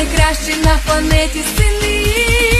найкращий на планеті сини.